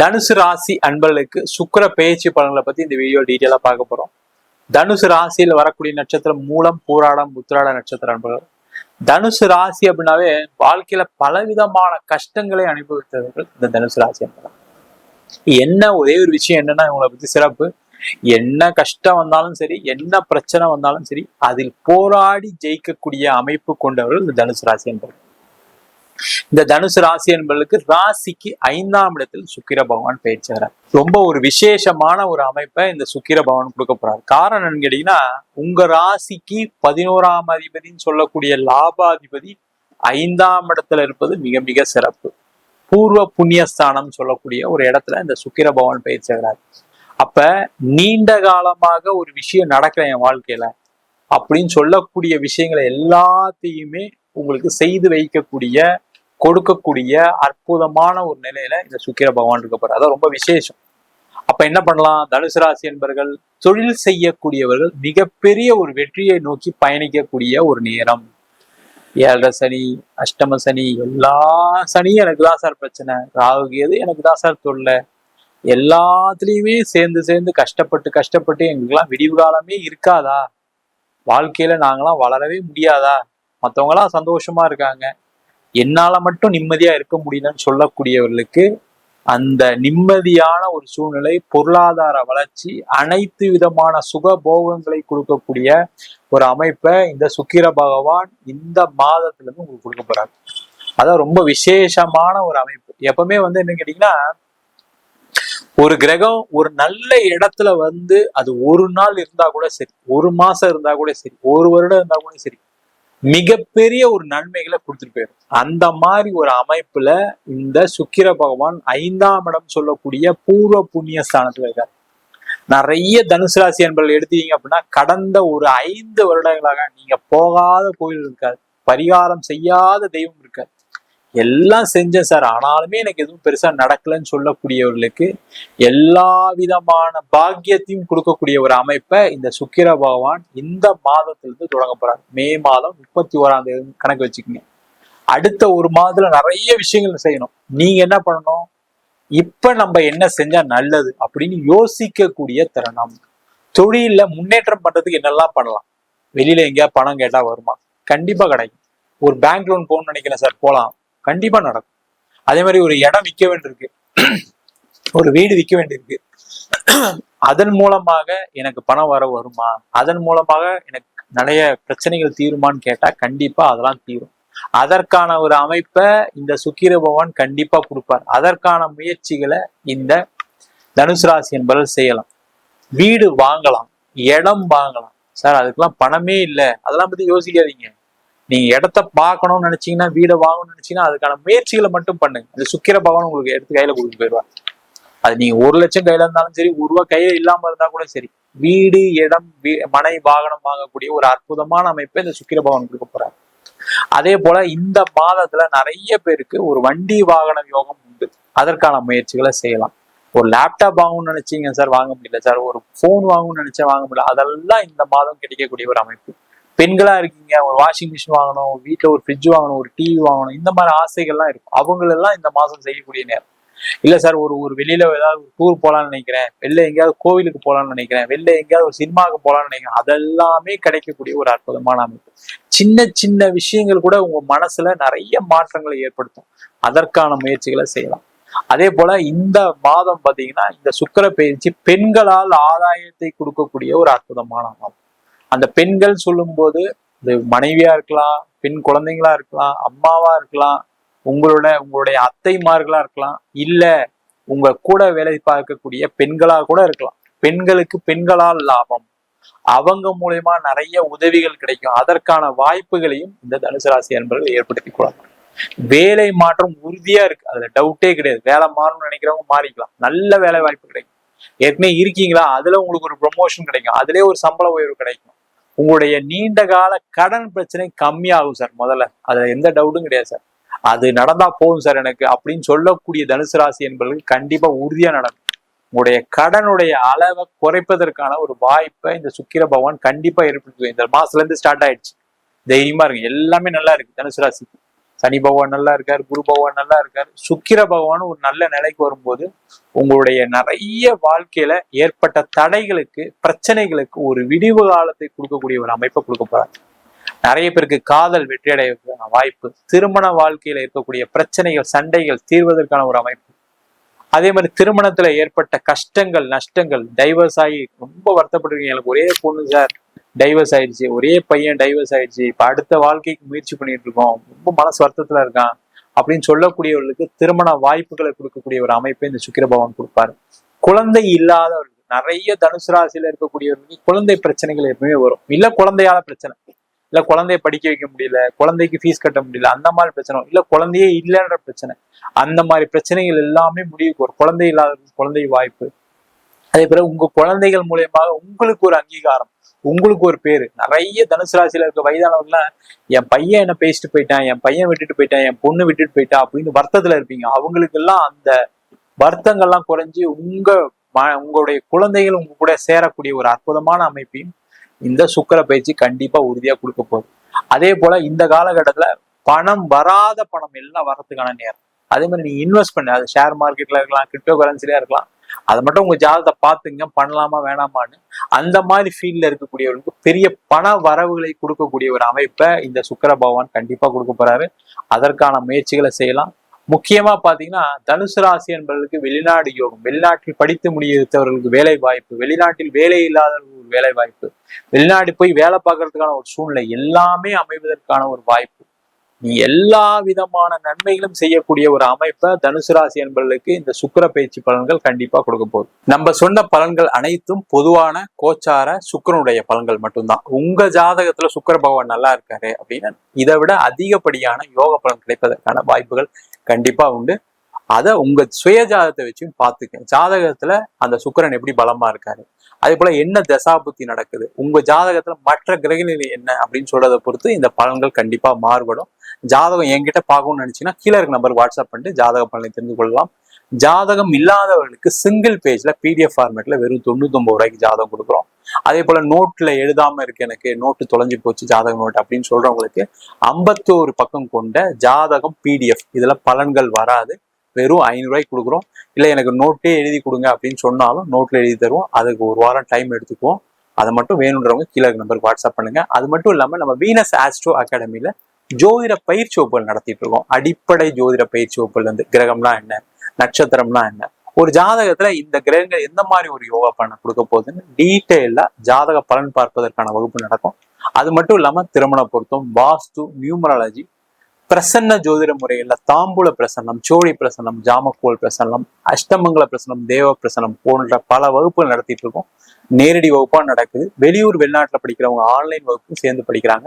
தனுசு ராசி அன்பர்களுக்கு சுக்கிர பேச்சு பலன்களை பத்தி இந்த வீடியோ டீட்டெயிலா பார்க்க போறோம். தனுசு ராசியில் வரக்கூடிய நட்சத்திரம் மூலம் பூராடம் உத்திராட நட்சத்திர அன்பர்கள். தனுசு ராசி அப்படின்னாவே வாழ்க்கையில பலவிதமான கஷ்டங்களை அனுபவித்தவர்கள் இந்த தனுசு ராசி அன்பர்கள். என்ன ஒரே ஒரு விஷயம் என்னன்னா இவங்களை பத்தி சிறப்பு. என்ன கஷ்டம் வந்தாலும் சரி என்ன பிரச்சனை வந்தாலும் சரி அதில் போராடி ஜெயிக்கக்கூடிய அமைப்பு கொண்டவர்கள் இந்த தனுசு ராசி என்பவர்கள் இந்த தனுசு ராசி என்பவர்களுக்கு ராசிக்கு ஐந்தாம் இடத்தில் சுக்கிர பகவான் பயிற்சியாகிறார் ரொம்ப ஒரு விசேஷமான ஒரு அமைப்பை இந்த சுக்கிர பகவான் கொடுக்க போறாரு. காரணம் என்னன்னு கேட்டீங்கன்னா உங்க ராசிக்கு பதினோராம் அதிபதின்னு சொல்லக்கூடிய லாபாதிபதி ஐந்தாம் இடத்துல இருப்பது மிக மிக சிறப்பு. பூர்வ புண்ணியஸ்தானம் சொல்லக்கூடிய ஒரு இடத்துல இந்த சுக்கிர பகவான் பயிற்சியாகிறார் அப்ப நீண்ட காலமாக ஒரு விஷயம் நடக்கல என் வாழ்க்கையில அப்படின்னு சொல்லக்கூடிய விஷயங்களை எல்லாத்தையுமே உங்களுக்கு செய்து வைக்கக்கூடிய கொடுக்கக்கூடிய அற்புதமான ஒரு நிலையில இந்த சுக்கிர பகவான் இருக்க போறாரு. அதான் ரொம்ப விசேஷம். அப்ப என்ன பண்ணலாம்? தனுசு ராசி என்பர்கள் தொழில் செய்யக்கூடியவர்கள் மிகப்பெரிய ஒரு வெற்றியை நோக்கி பயணிக்கக்கூடிய ஒரு நேரம். ஏழரை சனி அஷ்டம சனி எல்லா சனியும் எனக்கு தான் சார் பிரச்சனை. ராகு எது எனக்கு தான் சார் தொல்லை. எல்லாத்துலேயுமே சேர்ந்து சேர்ந்து கஷ்டப்பட்டு கஷ்டப்பட்டு எங்களுக்கெல்லாம் விடிவு காலமே இருக்காதா? வாழ்க்கையில நாங்களாம் வளரவே முடியாதா? மற்றவங்களாம் சந்தோஷமா இருக்காங்க. என்னால மட்டும் நிம்மதியா இருக்க முடியலன்னு சொல்லக்கூடியவர்களுக்கு அந்த நிம்மதியான ஒரு சூழ்நிலை பொருளாதார வளர்ச்சி அனைத்து விதமான சுக போகங்களை கொடுக்கக்கூடிய ஒரு அமைப்பை இந்த சுக்கிர பகவான் இந்த மாதத்துல இருந்து உங்களுக்கு கொடுக்க போறாங்க அதான் ரொம்ப விசேஷமான ஒரு அமைப்பு. எப்பவுமே வந்து என்ன கேட்டீங்கன்னா ஒரு கிரகம் ஒரு நல்ல இடத்துல வந்து அது ஒரு நாள் இருந்தா கூட சரி ஒரு மாசம் இருந்தா கூட சரி ஒரு வருடம் இருந்தா கூட சரி மிகப்பெரிய ஒரு நன்மைகளை கொடுத்துட்டு போயிடும் அந்த மாதிரி ஒரு அமைப்புல இந்த சுக்கிர பகவான் ஐந்தாம் இடம் சொல்லக்கூடிய பூர்வ புண்ணிய ஸ்தானத்துல இருக்காரு. நிறைய தனுசு ராசி என்பர்கள் எடுத்தீங்க அப்படின்னா கடந்த ஒரு ஐந்து வருடங்களாக நீங்க போகாத கோயில் இருக்காது பரிகாரம் செய்யாத தெய்வம் இருக்காது எல்லாம் செஞ்சேன் சார். ஆனாலுமே எனக்கு எதுவும் பெருசா நடக்கலன்னு சொல்லக்கூடியவர்களுக்கு எல்லா விதமான பாக்கியத்தையும் கொடுக்கக்கூடிய ஒரு அமைப்பை இந்த சுக்கிர பகவான் இந்த மாதத்திலிருந்து தொடங்க போறாரு. மே மாதம் முப்பத்தி ஓராம் தேதி கணக்கு வச்சுக்கோங்க. அடுத்த ஒரு மாதத்துல நிறைய விஷயங்கள் செய்யணும். நீங்க என்ன பண்ணணும்? இப்ப நம்ம என்ன செஞ்சா நல்லது அப்படின்னு யோசிக்கக்கூடிய தருணம். தொழில முன்னேற்றம் பண்றதுக்கு என்னெல்லாம் பண்ணலாம்? வெளியில எங்கேயா பணம் கேட்டா வருமா? கண்டிப்பா கிடைக்கும். ஒரு பேங்க் லோன் போகணும்னு நினைக்கிறேன் சார். போலாம். கண்டிப்பா நடக்கும். அதே மாதிரி ஒரு இடம் விற்க வேண்டியிருக்கு. ஒரு வீடு விற்க வேண்டியிருக்கு. அதன் மூலமாக எனக்கு பணம் வர வருமா? அதன் மூலமாக எனக்கு நிறைய பிரச்சனைகள் தீருமான்னு கேட்டா கண்டிப்பா அதெல்லாம் தீரும். அதற்கான ஒரு அமைப்பை இந்த சுக்கிர பகவான் கண்டிப்பா கொடுப்பார். அதற்கான முயற்சிகளை இந்த தனுசு ராசி என்பவர்கள் செய்யலாம். வீடு வாங்கலாம் இடம் வாங்கலாம். சார் அதுக்கெல்லாம் பணமே இல்லை. அதெல்லாம் பத்தி யோசிக்காதீங்க. நீங்க இடத்த பார்க்கணும்னு நினைச்சீங்கன்னா வீடை வாங்கணும்னு நினைச்சீங்கன்னா அதுக்கான முயற்சிகளை மட்டும் பண்ணுங்க இந்த சுக்கிர பகவான் உங்களுக்கு எடுத்து கையில கொடுத்து போயிடுவார். அது நீங்க ஒரு லட்சம் கையில இருந்தாலும் சரி ஒரு ரூபா கையில இல்லாம இருந்தா கூட சரி. வீடு இடம் வீ- மனை வாகனம் வாங்கக்கூடிய ஒரு அற்புதமான அமைப்பை இந்த சுக்கிர பகவான் கொடுக்க போறாரு. அதே போல இந்த மாதத்துல நிறைய பேருக்கு ஒரு வண்டி வாகன யோகம் உண்டு. அதற்கான முயற்சிகளை செய்யலாம். ஒரு லேப்டாப் வாங்கணும்னு நினைச்சீங்க சார் வாங்க முடியல சார். ஒரு ஃபோன் வாங்கணும்னு நினைச்சா வாங்க முடியல. அதெல்லாம் இந்த மாதம் கிடைக்கக்கூடிய ஒரு அமைப்பு. பெண்களா இருக்கீங்க ஒரு வாஷிங் மிஷின் வாங்கணும் வீட்டுல ஒரு ஃப்ரிட்ஜ் வாங்கணும் ஒரு டிவி வாங்கணும் இந்த மாதிரி ஆசைகள்லாம் இருக்கும். அவங்களெல்லாம் இந்த மாதம் செய்யக்கூடிய நேரம். இல்ல சார் ஒரு ஒரு வெளியில ஏதாவது ஒரு டூர் போலான்னு நினைக்கிறேன். வெளில எங்கேயாவது கோவிலுக்கு போலான்னு நினைக்கிறேன். வெளில எங்கேயாவது ஒரு சினிமாவுக்கு போலான்னு நினைக்கிறேன். அதெல்லாமே கிடைக்கக்கூடிய ஒரு அற்புதமான அமைப்பு. சின்ன சின்ன விஷயங்கள் கூட உங்க மனசுல நிறைய மாற்றங்களை ஏற்படுத்தும். அதற்கான முயற்சிகளை செய்யலாம். அதே போல இந்த மாதம் பாத்தீங்கன்னா இந்த சுக்கர பயிற்சி பெண்களால் ஆதாயத்தை கொடுக்கக்கூடிய ஒரு அற்புதமான அமைப்பு அந்த பெண்கள் சொல்லும்போது இது மனைவியா இருக்கலாம் பெண் குழந்தைங்களா இருக்கலாம் அம்மாவா இருக்கலாம் உங்களோட உங்களுடைய அத்தைமார்களா இருக்கலாம் இல்ல உங்க கூட வேலை பார்க்கக்கூடிய பெண்களா கூட இருக்கலாம். பெண்களுக்கு பெண்களால் லாபம். அவங்க மூலயமா நிறைய உதவிகள் கிடைக்கும். அதற்கான வாய்ப்புகளையும் இந்த தனுசு ராசி அன்பர்கள் ஏற்படுத்தி கொள்ளலாம். வேலை மாற்றம் உறுதியா இருக்கு. அதுல டவுட்டே கிடையாது. வேலை மாறணும்னு நினைக்கிறவங்க மாறிக்கலாம். நல்ல வேலை வாய்ப்பு கிடைக்கும். ஏற்கனவே இருக்கீங்களா? அதுல உங்களுக்கு ஒரு ப்ரொமோஷன் கிடைக்கும். அதுலயே ஒரு சம்பள உயர்வு கிடைக்கும். உங்களுடைய நீண்ட கால கடன் பிரச்சனை கம்மியாகும் சார் முதல்ல. அதுல எந்த டவுட்டும் கிடையாது சார். அது நடந்தா போதும் சார் எனக்கு. அப்படின்னு சொல்லக்கூடிய தனுசு ராசி என்பவர்களுக்கு கண்டிப்பா உறுதியா நடக்கும். உங்களுடைய கடனுடைய அளவை குறைப்பதற்கான ஒரு வாய்ப்பை இந்த சுக்கிர பகவான் கண்டிப்பா ஏற்படுத்தும் இந்த மாசத்துல இருந்து ஸ்டார்ட் ஆயிடுச்சு. தைரியமா இருக்கு எல்லாமே நல்லா இருக்கு. தனுசு ராசிக்கு. சனி பகவான் நல்லா இருக்கார் குரு பகவான் நல்லா இருக்கார். சுக்கிர பகவான் ஒரு நல்ல நிலைக்கு வரும்போது உங்களுடைய நிறைய வாழ்க்கையில ஏற்பட்ட தடைகளுக்கு பிரச்சனைகளுக்கு ஒரு விடிவு காலத்தை கொடுக்கக்கூடிய ஒரு அமைப்பை கொடுக்க போறாங்க நிறைய பேருக்கு காதல் வெற்றியடைவதற்கான வாய்ப்பு திருமண வாழ்க்கையில இருக்கக்கூடிய பிரச்சனைகள் சண்டைகள் தீர்வதற்கான ஒரு அமைப்பு. அதே மாதிரி திருமணத்துல ஏற்பட்ட கஷ்டங்கள் நஷ்டங்கள் டைவர்ஸ் ஆகி ரொம்ப வருத்தப்பட்டிருக்கீங்க. எனக்கு ஒரே பொண்ணு சார். டைவர்ஸ் ஆயிடுச்சு. ஒரே பையன் டைவர்ஸ் ஆயிடுச்சு. இப்ப அடுத்த வாழ்க்கைக்கு முயற்சி பண்ணிட்டு இருக்கோம். ரொம்ப மனசு வருத்தத்துல இருக்கான் அப்படின்னு சொல்லக்கூடியவர்களுக்கு திருமண வாய்ப்புகளை கொடுக்கக்கூடிய ஒரு அமைப்பை இந்த சுக்கிர பகவான் கொடுப்பாரு. குழந்தை இல்லாதவர்கள் நிறைய தனுசு ராசியில இருக்கக்கூடியவர்களுக்கு குழந்தை பிரச்சனைகள் எப்பவுமே வரும். இல்ல குழந்தையால பிரச்சனை. இல்ல குழந்தைய படிக்க வைக்க முடியல குழந்தைக்கு ஃபீஸ் கட்ட முடியல அந்த மாதிரி பிரச்சனை இல்ல குழந்தையே இல்லைன்ற பிரச்சனை. அந்த மாதிரி பிரச்சனைகள் எல்லாமே முடிவுக்கு ஒரு குழந்தை இல்லாதவர்களுக்கு குழந்தை வாய்ப்பு அதே போல உங்க குழந்தைகள் மூலியமாக உங்களுக்கு ஒரு அங்கீகாரம் உங்களுக்கு ஒரு பேரு. நிறைய தனுசு ராசியில இருக்க வயதானவங்கலாம் என் பையன் என்ன பேசிட்டு போயிட்டான் என் பையன் விட்டுட்டு போயிட்டான் என் பொண்ணு விட்டுட்டு போயிட்டான் அப்படின்னு வருத்தத்துல இருப்பீங்க. அவங்களுக்கு எல்லாம் அந்த வருத்தங்கள்லாம் குறைஞ்சி உங்க உங்களுடைய குழந்தைகள் உங்க கூட சேரக்கூடிய ஒரு அற்புதமான அமைப்பையும் இந்த சுக்கர பயிற்சி கண்டிப்பா உறுதியா கொடுக்க போகுது. அதே போல இந்த காலகட்டத்துல பணம் வராத பணம் எல்லாம் வரத்துக்கான நேரம். அதே மாதிரி நீங்க இன்வெஸ்ட் பண்ண. அது ஷேர் மார்க்கெட்ல இருக்கலாம் கிரிப்டோ கரன்சிலயா இருக்கலாம். அதை மட்டும் உங்க ஜாதகத்தை பார்த்துங்க பண்ணலாமா வேணாமான்னு. அந்த மாதிரி ஃபீல்ட்ல இருக்கக்கூடியவர்களுக்கு பெரிய பண வரவுகளை கொடுக்கக்கூடிய ஒரு அமைப்பை இந்த சுக்கர பகவான் கண்டிப்பா கொடுக்க போறாரு. அதற்கான முயற்சிகளை செய்யலாம். முக்கியமா பாத்தீங்கன்னா தனுசு ராசி என்பவர்களுக்கு வெளிநாடு யோகம் வெளிநாட்டில் படித்து முடித்தவர்களுக்கு வேலை வாய்ப்பு வெளிநாட்டில் வேலை இல்லாதவர்களுக்கு வேலை வாய்ப்பு வெளிநாடு போய் வேலை பார்க்கறதுக்கான ஒரு சூழ்நிலை எல்லாமே அமைவதற்கான ஒரு வாய்ப்பு. எல்லா விதமான நன்மைகளும் செய்யக்கூடிய ஒரு அமைப்பை தனுசு ராசி என்பவர்களுக்கு இந்த சுக்கர பயிற்சி பலன்கள் கண்டிப்பா கொடுக்க போகுது. நம்ம சொன்ன பலன்கள் அனைத்தும் பொதுவான கோச்சார சுக்கரனுடைய பலன்கள் மட்டும்தான். உங்க ஜாதகத்துல சுக்கர பகவான் நல்லா இருக்காரு அப்படின்னு இதை விட அதிகப்படியான யோக பலன் கிடைப்பதற்கான வாய்ப்புகள் கண்டிப்பா உண்டு. அதை உங்க சுய ஜாதகத்தை வச்சும் பார்த்துக்க. ஜாதகத்துல அந்த சுக்கரன் எப்படி பலமா இருக்காரு? அதே போல என்ன தசாபுத்தி நடக்குது? உங்க ஜாதகத்துல மற்ற கிரகநிலை என்ன அப்படின்னு சொல்றதை பொறுத்து இந்த பலன்கள் கண்டிப்பா மாறுபடும். ஜாதகம் என்கிட்ட பார்க்கணும்னு நினைச்சீங்கன்னா கீழே இருக்க நம்பர் வாட்ஸ்அப் பண்ணிட்டு ஜாதக பலனை தெரிந்து கொள்ளலாம். ஜாதகம் இல்லாதவர்களுக்கு சிங்கிள் பேஜ்ல பிடிஎஃப் ஃபார்மேட்ல வெறும் தொண்ணூத்தொம்பது ரூபாய்க்கு ஜாதகம் கொடுக்குறோம். அதே போல நோட்ல எழுதாம இருக்கு எனக்கு நோட்டு தொலைஞ்சு போச்சு ஜாதக நோட் அப்படின்னு சொல்றவங்களுக்கு ஐம்பத்தோரு பக்கம் கொண்ட ஜாதகம் பிடிஎஃப் இதுல பலன்கள் வராது. வெறும் ஐநூறுரூவாய்க்கு கொடுக்குறோம். இல்லை எனக்கு நோட்டே எழுதி கொடுங்க அப்படின்னு சொன்னாலும் நோட்டில் எழுதி தருவோம். அதுக்கு ஒரு வாரம் டைம் எடுத்துக்குவோம். அதை மட்டும் வேணுன்றவங்க கீழே நம்பருக்கு வாட்ஸ்அப் பண்ணுங்க. அது மட்டும் இல்லாமல் நம்ம வீனஸ் ஆஸ்ட்ரோ அகாடமியில ஜோதிட பயிற்சி வகுப்புகள் நடத்திட்டு இருக்கோம். அடிப்படை ஜோதிட பயிற்சி வகுப்புல இருந்து கிரகம்னா என்ன? நட்சத்திரம்னா என்ன? ஒரு ஜாதகத்துல இந்த கிரகங்கள் எந்த மாதிரி ஒரு யோகா பண்ண கொடுக்க போகுதுன்னு டீட்டெயிலா ஜாதக பலன் பார்ப்பதற்கான வகுப்பு நடக்கும். அது மட்டும் இல்லாம திருமண பொருத்தம் வாஸ்து நியூமராலஜி பிரசன்ன ஜோதிட முறையில தாம்பூல பிரசன்னம் சோழி பிரசன்னம் ஜாமக்கோல் பிரசன்னம் அஷ்டமங்கல பிரசன்னம் தேவ பிரசன்னம் போன்ற பல வகுப்புகள் நடத்திட்டு இருக்கோம். நேரடி வகுப்பா நடக்குது. வெளியூர் வெளிநாட்டுல படிக்கிறவங்க ஆன்லைன் வகுப்பு சேர்ந்து படிக்கிறாங்க.